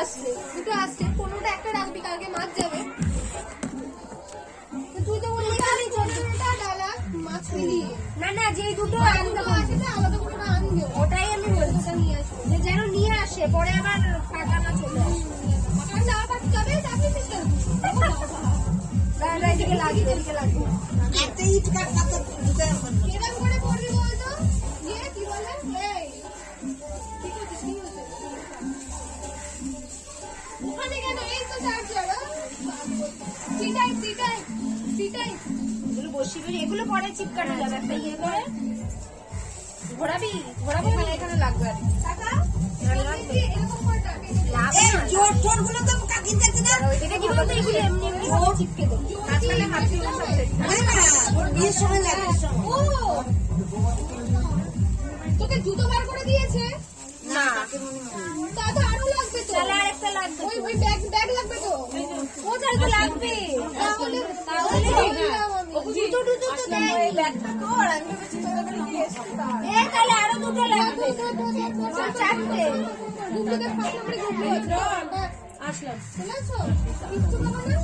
আসছে দুটো আসছে পনেরোটা একটা রাখবি কালকে মাছ যাবে। তুই তো বললি আমি পনেরোটা ডালা মাছ মিলিয়ে না না যেই দুটো আনতে আছে না আলাদা করে আনবে ওটাই আমি বলছি। নিয়ে আসবে যে যেন নিয়ে আসে পরে আবার ফাঁকা না চলে আসে যা পাচ্ছি যাবে দাদা এদিকে লাগিয়ে লাগিয়ে। একটা ইট কাটটা তো দিতে হবে এরকম করে বসি এগুলো পরে চিপকানো যাবে। একটা ইয়ে করে। ঘোরাবি? ঘোরাবো হ্যাঁ, মানে এখানে লাগবে। তোকে জুতো বার করে দিয়েছে? না আরও লাগবে তো। লাগবে ওই ওই ব্যাগ ব্যাগ লাগবে তো? ও তাহলে তো লাগবে। তাহলে তাহলে বললাম আমি। তো দেয় ব্যাগটা কর আমি ভেবেছি তোকে নিয়ে এসছি এ তাহলে আরও দুটো লাগবে আমার চারটে দুটোতে ফাঁকা করে ঘুরবো। হ্যাঁ, আসলাম শুনেছো? না?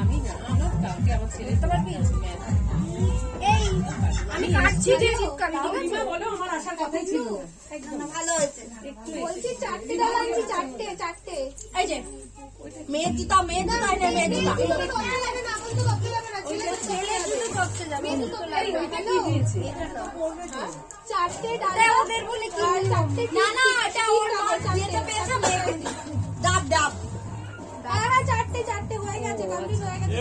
আমি তো এই কাটছি যে বলো আমার আসার কথাই ছিল বলছি চারটে ডালা আনছি, চারটে, চারটে। এই যে মেয়ে জুতা মেয়ে জুতা এটা মেয়ে জুতা এই দুটো কপড়ে যাবে না, বলতে কপড়ে যাবে না, ছেলে তো ছেলে শুধু টপসে যাবে মেয়ে দুটো লাগবে। কি দিয়েছে চারটে ডালা। তা ওদের বলে কি আর চারটে না না টিপ, এটা টিপ ওর আবার চারটে। যেটা পেয়েছে মেয়েকে দিই। ডাব ডাব হ্যাঁ, হ্যাঁ, চারটে, চারটে হয়ে গেছে, complete হয়ে গেছে।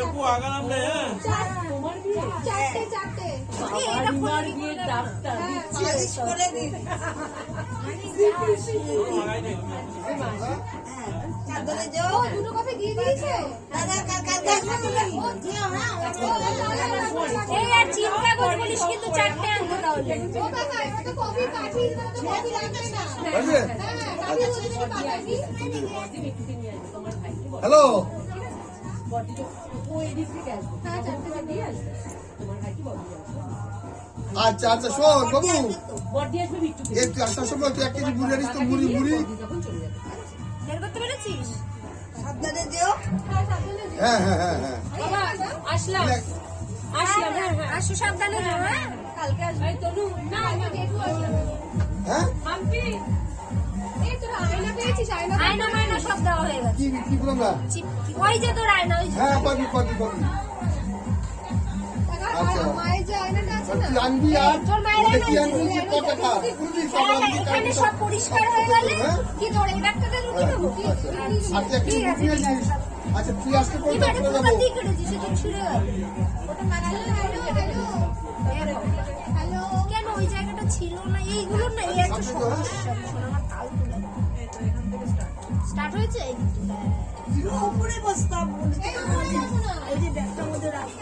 চারটে, চারটে। দুটো কপি দিয়ে দিয়েছে? এই আর চিন্তা করে বলিস কিন্তু চারটে তাহলে ও কাকা, এবার তো কপি পাঠিয়ে কপি লাগবে না। হ্যাঁ। হ্যালো আচ্ছা আচ্ছা শোন বাবু। বডি এই তুই আসার সময় তুই এক কেজি মুড়ি আনিস তো মুড়ি মুড়ি। যখন চলে যাবে। বের করতে পেরেছিস? সাবধানে যেও। হ্যাঁ, হ্যাঁ হ্যাঁ হ্যাঁ হ্যাঁ। আসলাম। আসলাম হ্যাঁ হ্যাঁ আসো সাবধানে যাও হ্যাঁ। কালকে আসবে। তনু না, আমি জেঠু হ্যাঁ? তোরা আয়না পেয়েছিস? আয়না আয়না মায়না সব দেওয়া হয়ে গেছে। কি কি বললাম না? ওই যে তোর আয়না ওই হ্যাঁ পাবি পাবি পাবি। আচ্ছা। সব হ্যাঁ, সব পরিষ্কার হয়ে গেলে হ্যাঁ? কি তোর এই ব্যাগটাতে ঢুকিয়ে দেবো? কি আচ্ছা ঠিক আছে, ঠিক আচ্ছা তুই আসতে কি কোনটা করে দেবো ওটা মারালে হয়েছে উপরে বসতাম এই উপরে যাব না। এই যে ব্যাগটার মধ্যে রাখব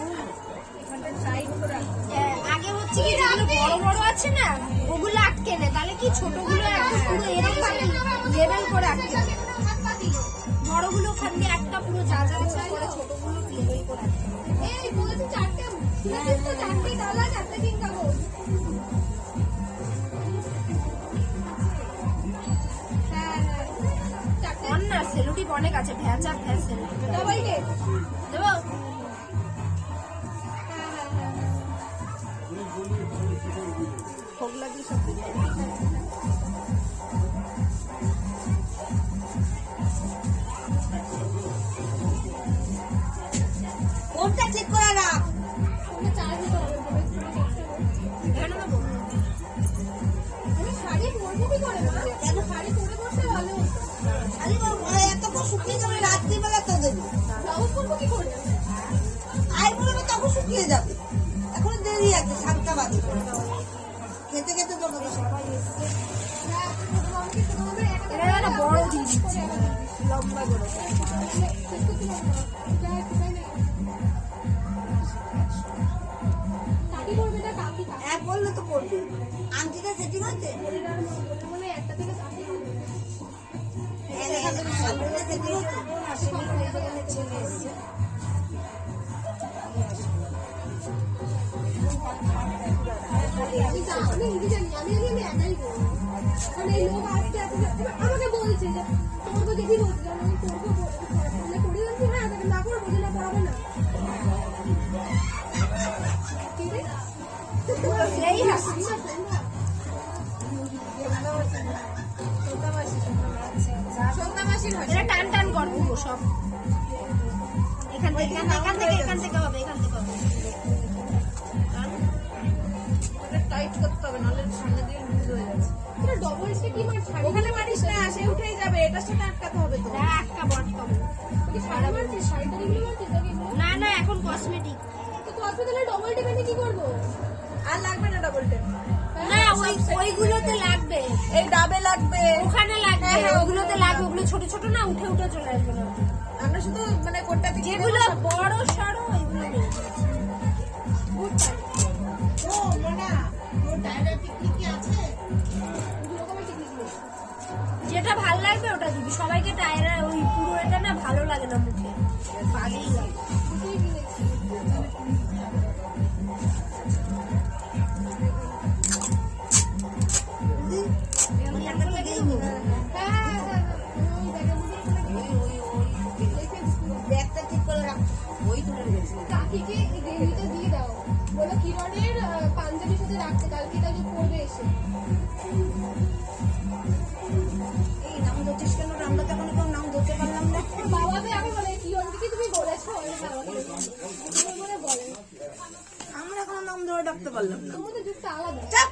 এখানটা সাইড করে রাখব আগে হচ্ছে কি বড় বড় আছে না ওগুলো আটকে নে। তাহলে কি ছোটগুলো পুরো এরকম ভাবে করে আটকে বড়গুলো ওখান দিয়ে একটা পুরো যা যা আছে করে ছোটগুলো লেভেল করে আটকে এই বলেছি চারটে চারটে ডালা অনেক আছে ভেজা ভেজে দেবো। সব দিয়ে। শুকিয়ে যাবে। এখন দেরি আছে সাতটা বাজে। খেতে খেতে তো হ্যাঁ বড় দিয়ে লম্বা এক বললে তো করবে। আংটিটা সেটিং হচ্ছে সেটিং হচ্ছে টান টান করব সব এখান থেকে এখান থেকে এখান থেকে হবে এখান থেকে। করতে হবে নাহলে সামনে দিয়ে লুজ হয়ে যাচ্ছে। এটা ডবল স্টে কি মার শাড়ি ওখানে মারিস না সে উঠেই যাবে এটার সাথে আটকাতে হবে তো। একটা বট কম। কি শাড়ি মারছিস শাড়িটা এগুলো মারছিস না? না এখন কসমেটিক তো তাহলে ডবল টিপেনে কি করব? আর লাগবে না ডাবল টেপ না ওই ওইগুলোতে লাগবে। এই ডাবে লাগবে। ওখানে লাগবে হ্যাঁ, হ্যাঁ, ওগুলোতে লাগবে। ওগুলো ছোট ছোট না উঠে উঠে চলে আসবে না। আমরা শুধু মানে কোটটা যেগুলো বড় সড়ো ওইগুলো নেই ও মোনা। ও ডায়াবেটিক কি আছে যেটা ভালো লাগবে ওটা দিবি। সবাইকে টায়রা ওই পুরো এটা না ভালো লাগে না মুখে। বাজেই লাগে। ব্যাগটা ঠিক করে রাখ। ওই তুলে রেখেছি কাকিকে দিয়ে দাও। বলো কিরণের পাঞ্জাবির কালকে যে পড়বে এসে। এই নাম ধরছিস কেন? আমরা তো এখন কোনো নাম ধরতে পারলাম না। বাবাকে আমি বলে কিরণকে কি তুমি বলেছ? বলে বলে আমরা কোনো নাম ধরে ডাকতে পারলাম না। তোমাদের আলাদা। চাপ!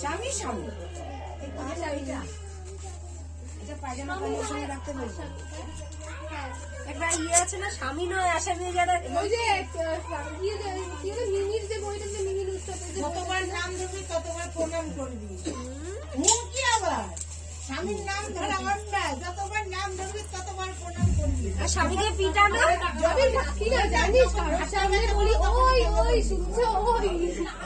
স্বামী স্বামী। এই শাড়িটা। এটা পায়জামা কামিজের সঙ্গে রাখতে বলছি হ্যাঁ একটা ইয়ে আছে না স্বামী নয় আসামি যারা ওই যে আহ, ইয়ে যে মিমির যে বইটা যে মিমি নুসরাত যে যতবার নাম ধরবি ততবার প্রণাম করবি। হুম? কি আবার? স্বামীর নাম ধরা অন্যায় যতবার নাম ধরবি ততবার প্রণাম করবি। আর স্বামীকে পিটানো? আমি ডাকি জানিস কারোর সামনে বলি ওই ওই শুনছো ওই।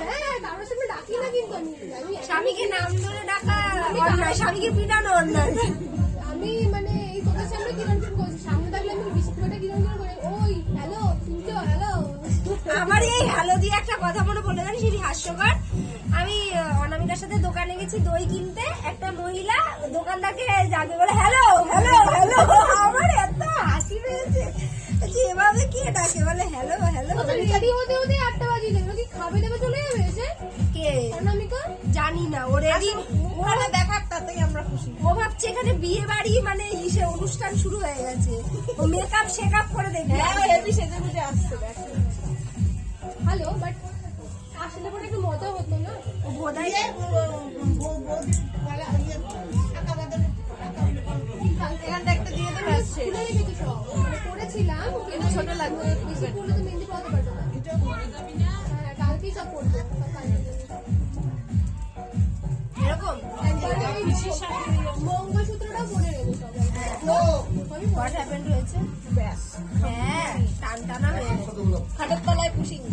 হ্যাঁ কারোর সামনে ডাকি না কিন্তু আমি আমি স্বামীকে নাম ধরে ডাকা অন্যায় স্বামীকে পিটানো অন্যায়। আমি এই তোদের সামনে কিরণ কিরণ করছি? সামনে থাকলে আমি বিস্কুট করে কিরণ কিরণ করে। ওই হ্যালো শুনছো হ্যালো আমার এই হ্যালো দিয়ে একটা কথা মনে পড়ে জানিস সেটি হাস্যকর। আমি অনামিকার সাথে দোকানে গেছি দই কিনতে। একটা মহিলা দোকানদারকে যাকে বলে হ্যালো হ্যালো হ্যালো আমার এত হাসি পেয়েছে। বলছি, এভাবে কে ডাকে? বলে হ্যালো হ্যালো রেডি হতে হতে আটটা দেবে কি খাবে দেবে চলে যাবে এসে? কে? অনামিকা? জানি না। এদিন ওখানে দেখাক তাতেই আমরা খুশি। ও ভাবছে এখানে বিয়ে বাড়ি মানে ইসে অনুষ্ঠান শুরু হয়ে গেছে। ও মেকআপ শেকআপ করে দেখবে হ্যাঁ হেভি সেজে গুজে আসছে হ্যালো বাট আসলে পরে একটু মজা হতো না? ও বোধহয় মঙ্গলসূত্রটাও পরে নেবে হোয়াট হ্যাপেন্ড হয়েছে ব্যাস। হ্যাঁ টান টানা হয়ে গেছে। খাটের তলায় পুষিনি।